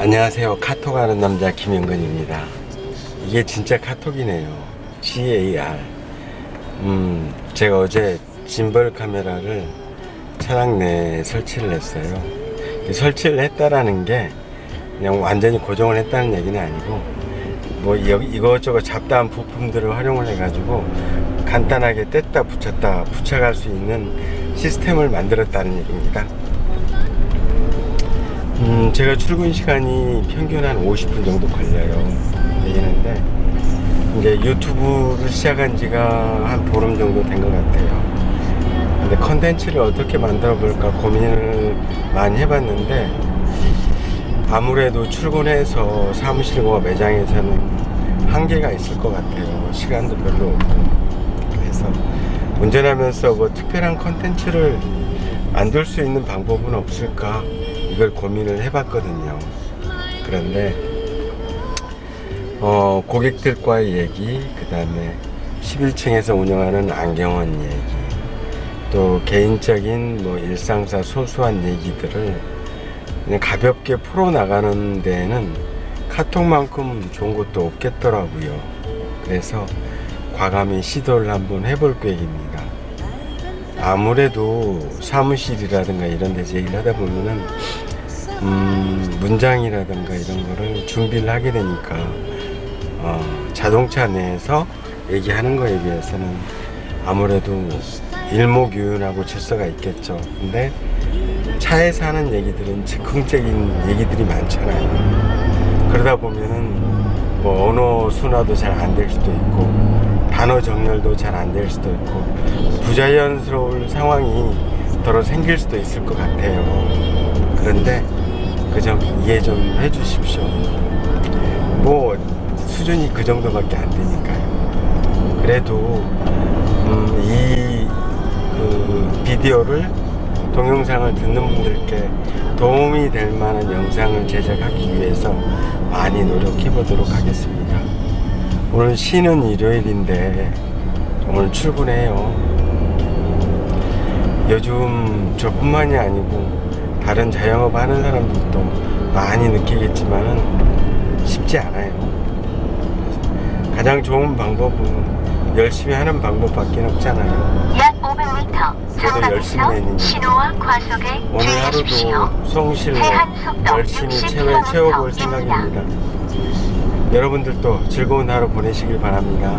안녕하세요. 카톡하는 남자 김영근입니다. 이게 진짜 카톡이네요. CAR. 음, 제가 어제 짐벌 카메라를 차량 내에 설치를 했어요. 설치를 했다라는 게 그냥 완전히 고정을 했다는 얘기는 아니고 뭐 여기 이것저것 잡다한 부품들을 활용을 해가지고 간단하게 뗐다 붙였다 붙여갈 수 있는 시스템을 만들었다는 얘기입니다. 음, 제가 출근 시간이 평균 한 50분 정도 걸려요. 얘기는데, 이제 유튜브를 시작한 지가 한 보름 정도 된 것 같아요. 근데 컨텐츠를 어떻게 만들어 볼까 고민을 많이 해봤는데, 아무래도 출근해서 사무실과 매장에서는 한계가 있을 것 같아요. 시간도 별로 없고. 그래서 운전하면서 뭐 특별한 컨텐츠를 만들 수 있는 방법은 없을까 이걸 고민을 해봤거든요. 그런데 어, 고객들과의 얘기, 그 다음에 11층에서 운영하는 안경원 얘기, 또 개인적인 뭐 일상사 소소한 얘기들을 그냥 가볍게 풀어 나가는 데에는 카톡만큼 좋은 것도 없겠더라고요. 그래서 과감히 시도를 한번 해볼 계획입니다. 아무래도 사무실이라든가 이런 데서 얘기를 하다 보면은 음, 문장이라든가 이런 거를 준비를 하게 되니까 어, 자동차 내에서 얘기하는 거에 비해서는 아무래도 일목요연하고 질서가 있겠죠. 근데 차에서 하는 얘기들은 즉흥적인 얘기들이 많잖아요. 그러다 보면은 뭐 언어 순화도 잘 안 될 수도 있고 단어 정렬도 잘 안 될 수도 있고 부자연스러울 상황이 더러 생길 수도 있을 것 같아요. 그런데 그 점 이해 좀 해주십시오. 뭐 수준이 그 정도밖에 안 되니까요. 그래도 음, 이그 비디오를 동영상을 듣는 분들께 도움이 될 만한 영상을 제작하기 위해서 많이 노력해 보도록 하겠습니다. 오늘 쉬는 일요일인데 오늘 출근해요. 요즘 저뿐만이 아니고 다른 자영업 하는 사람들도 많이 느끼겠지만은 쉽지 않아요. 가장 좋은 방법은 열심히 하는 방법밖에 없잖아요. 약 500m 저도 열심히 신호와 과속에 오늘. 하루도 성실로 열심히 60 채워, 채워볼. 생각입니다. 여러분들도 즐거운 하루 보내시길 바랍니다.